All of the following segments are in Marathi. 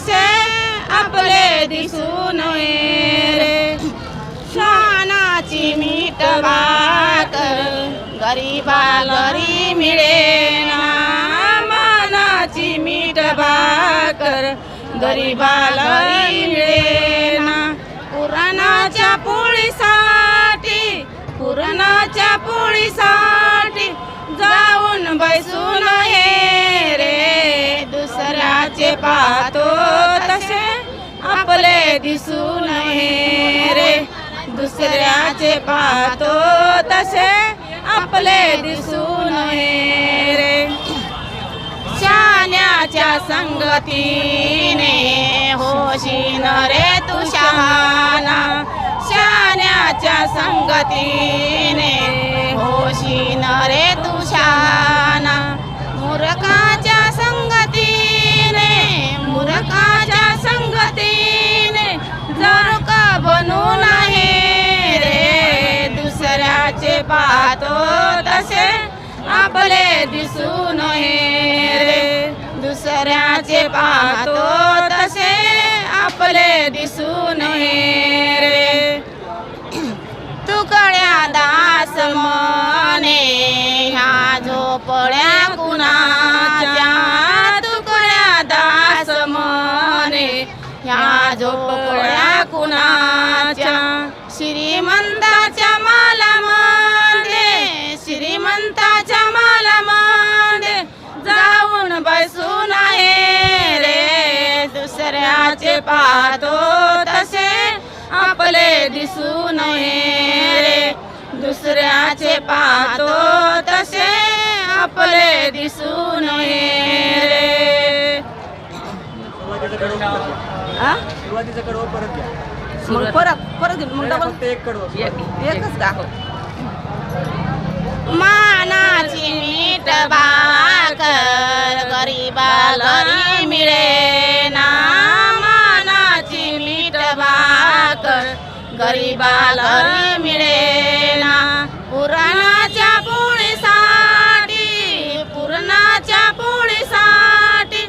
तसे आपले दिसून ये रे। शानाची मीठ भात गरीबा गरी मिळे ना। मानाची मीठ भाकर गरीबा गरी मिळे ना। पुराणाच्या पोळीसाठी पुराणाच्या पोळीसाठी जाऊन बसून हे रे। दुसऱ्याचे पाहतो दिसू नये रे? दुसऱ्याचे पाहतो तसे आपले दिसू नये रे. शाण्याच्या संगतीने होशीन रे तू शहाणा. शाण्याच्या संगतीने होशीन रे तू शहाणा. मूर्खाच्या पाहतो तसे आपले दिसू नये रे. दुसऱ्याचे पाहतो तसे आपले दिसू नये रे. तुकड्या दास मने ह्या झोपड्या कुणाच्या? तुकड्या दास मने ह्या झोपड्या कुणाच्या? श्रीमंताच्या पाहतो तसे आपले दिसून ये रे. दुसऱ्याचे पाहतो तसे आपले दिसून ये रे. आ? सुरुवातीचं कडवं परत घ्या. मग परत परत घेऊ. मग डबल फक्त एक कडवं. एकच का? मानाची मीठ भाकर गरीबा घरी मिळे. गरीबा घरी ना पुराणाच्या पोळीसाठी पुरणाच्या पोळीसाठी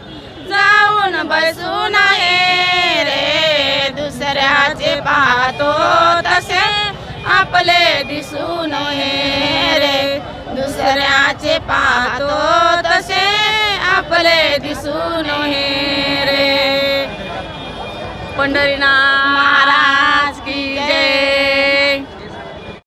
जाऊन बसू आहे रे. दुसऱ्याचे पाहतो तसे आपले दिसू ये रे. दुसऱ्याचे पाहतो तसे आपले दिसू ये रे. पंढरीना